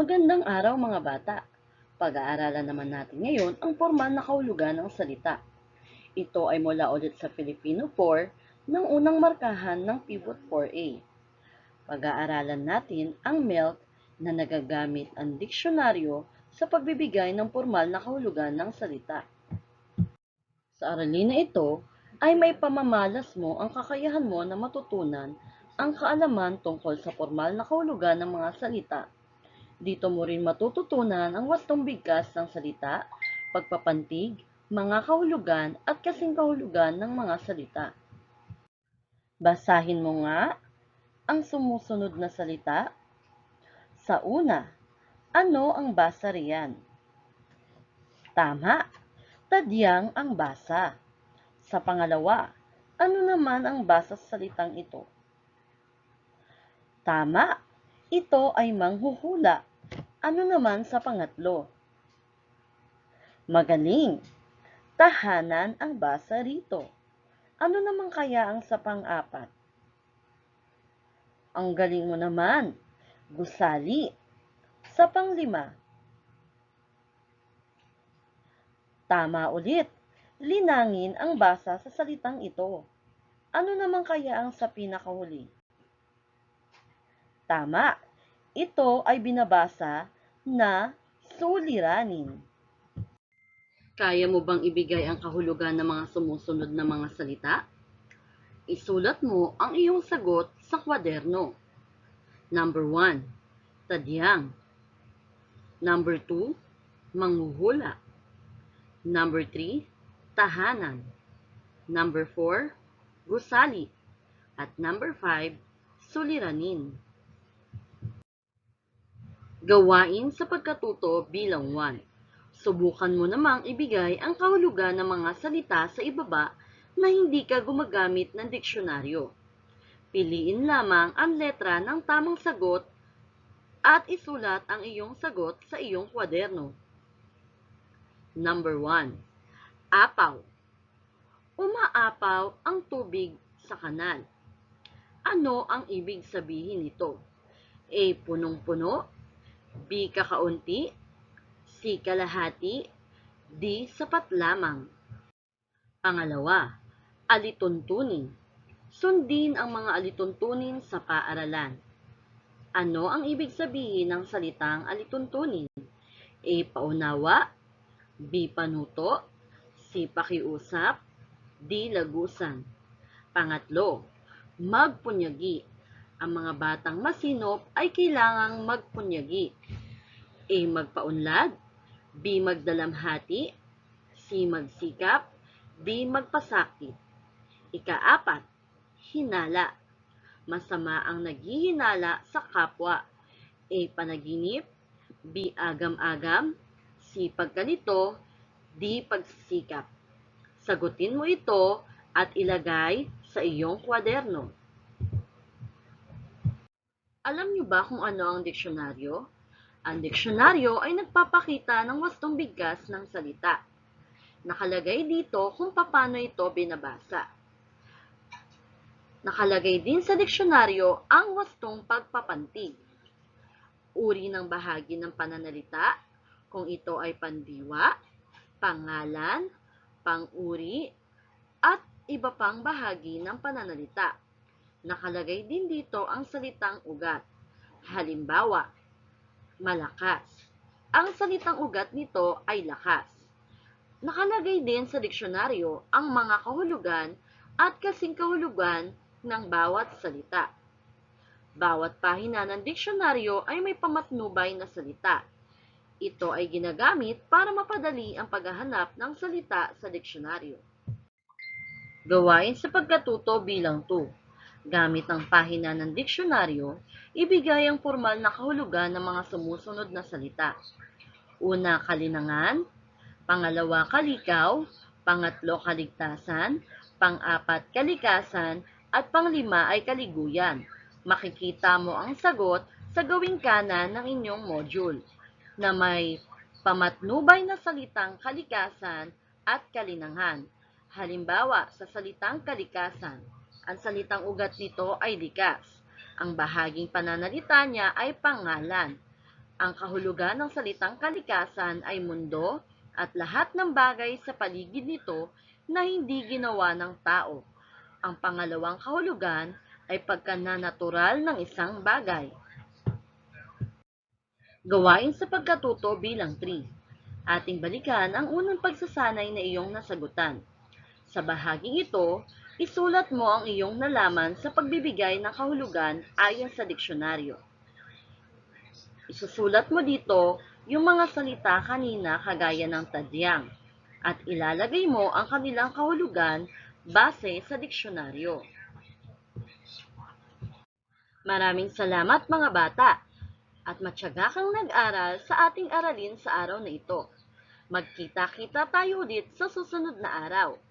Magandang araw mga bata. Pag-aaralan naman natin ngayon ang formal na kahulugan ng salita. Ito ay mula ulit sa Filipino 4 ng unang markahan ng Pivot 4A. Pag-aaralan natin ang milk na nagagamit ang diksyonaryo sa pagbibigay ng formal na kahulugan ng salita. Sa aralin na ito ay may pamamalas mo ang kakayahan mo na matutunan ang kaalaman tungkol sa formal na kahulugan ng mga salita dito mo rin matututunan ang wastong bigkas ng salita, pagpapantig, mga kahulugan at kasing kahulugan ng mga salita. Basahin mo nga ang sumusunod na salita. Sa una, ano ang basa riyan? Tama, tadyang ang basa. Sa pangalawa, ano naman ang basa sa salitang ito? Tama, ito ay manghuhula. Ano naman sa pangatlo? Magaling. Tahanan ang basa rito. Ano naman kaya ang sa pang-apat? Ang galing mo naman. Gusali. Sa panglima. Tama ulit. Linangin ang basa sa salitang ito. Ano naman kaya ang sa pinakahuli? Tama. Ito ay binabasa na suliranin. Kaya mo bang ibigay ang kahulugan ng mga sumusunod na mga salita? Isulat mo ang iyong sagot sa kwaderno. Number 1, tadyang. Number 2, manghuhula. Number 3, tahanan. Number 4, gusali. At number 5, suliranin. Gawain sa pagkatuto bilang 1. Subukan mo namang ibigay ang kahulugan ng mga salita sa ibaba na hindi ka gumagamit ng diksyonaryo. Piliin lamang ang letra ng tamang sagot at isulat ang iyong sagot sa iyong kwaderno. Number 1. Apaw. Umaapaw ang tubig sa kanal. Ano ang ibig sabihin nito? A. Punong-puno. B. Kakaunti. C. Kalahati. D. Sapat lamang. Pangalawa, alituntunin. Sundin ang mga alituntunin sa paaralan. Ano ang ibig sabihin ng salitang alituntunin? A. Paunawa. B. Panuto. C. Pakiusap. D. Lagusan. Pangatlo, magpunyagi. Ang mga batang masinop ay kailangang magpunyagi. A. Magpaunlad. B. Magdalamhati. C. Magsikap. D. Magpasakit. Ikaapat, hinala. Masama ang naghihinala sa kapwa. A. Panaginip. B. Agam-agam. C. Pagkalito. D. Pagsisikap. Sagutin mo ito at ilagay sa iyong kwaderno. Alam niyo ba kung ano ang diksyonaryo? Ang diksyonaryo ay nagpapakita ng wastong bigkas ng salita. Nakalagay dito kung paano ito binabasa. Nakalagay din sa diksyonaryo ang wastong pagpapantig. Uri ng bahagi ng pananalita, kung ito ay pandiwa, pangalan, panguri, at iba pang bahagi ng pananalita. Nakalagay din dito ang salitang ugat. Halimbawa, malakas. Ang salitang ugat nito ay lakas. Nakalagay din sa diksyonaryo ang mga kahulugan at kasing kahulugan ng bawat salita. Bawat pahina ng diksyonaryo ay may pamatnubay na salita. Ito ay ginagamit para mapadali ang paghahanap ng salita sa diksyonaryo. Gawain sa pagkatuto bilang 2. Gamit ang pahina ng diksyonaryo, ibigay ang formal na kahulugan ng mga sumusunod na salita. Una, kalinangan. Pangalawa, kalikaw. Pangatlo, kaligtasan. Pang-apat, kalikasan. At panglima ay kaliguyan. Makikita mo ang sagot sa gawing kanan ng inyong module na may pamatnubay na salitang kalikasan at kalinangan. Halimbawa, sa salitang kalikasan, ang salitang ugat nito ay likas. Ang bahaging pananalita niya ay pangalan. Ang kahulugan ng salitang kalikasan ay mundo at lahat ng bagay sa paligid nito na hindi ginawa ng tao. Ang pangalawang kahulugan ay pagkananatural ng isang bagay. Gawain sa pagkatuto bilang 3. Ating balikan ang unang pagsasanay na iyong nasagutan. Sa bahaging ito, isulat mo ang iyong nalaman sa pagbibigay ng kahulugan ayon sa diksyonaryo. Isusulat mo dito yung mga salita kanina kagaya ng tadyang at ilalagay mo ang kanilang kahulugan base sa diksyonaryo. Maraming salamat mga bata at matyaga kang nag-aral sa ating aralin sa araw na ito. Magkita-kita tayo ulit sa susunod na araw.